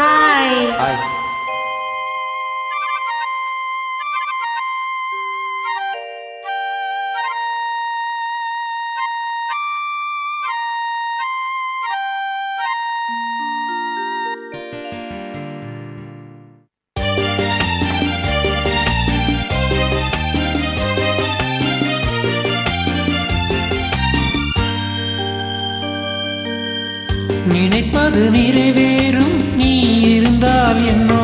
Hi hi நினைப்பது நிறைவேறும். இருந்தால் என்னோ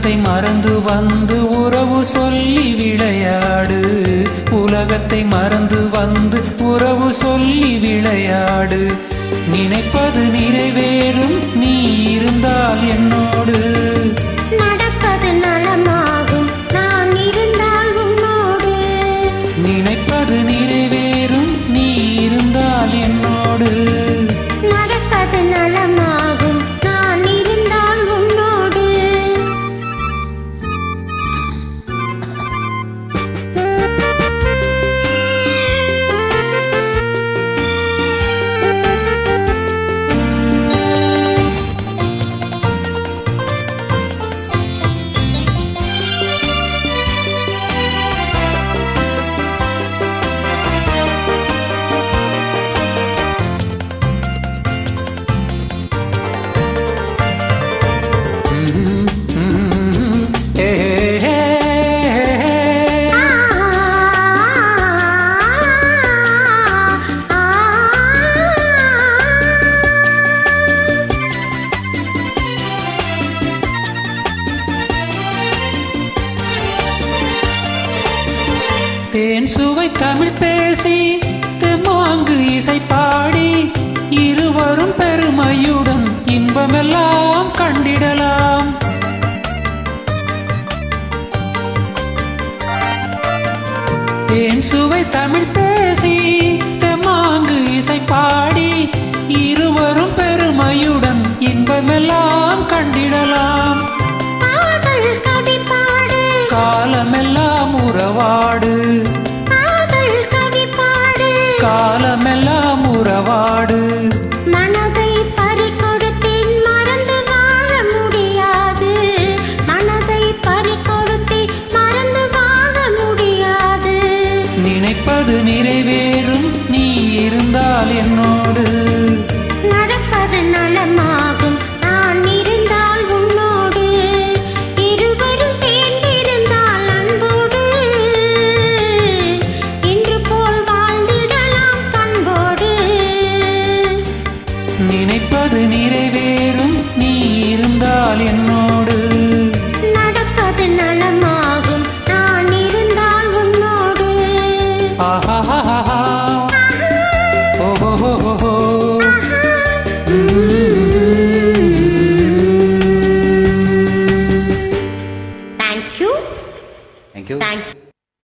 உலகத்தை மறந்து வந்து உறவு சொல்லி விளையாடு. உலகத்தை மறந்து வந்து உறவு சொல்லி விளையாடு. நினைப்பது நிறைவேறும் நீ இருந்தால் என்னோடு. என் சுவை தமிழ் பேசி மாங்கு இசை பாடி இருவரும் பெருமையுடன் இன்பமெல்லாம் கண்டிடலாம். தேன் சுவை தமிழ் பே காலமெல்லாம் உறவாடு.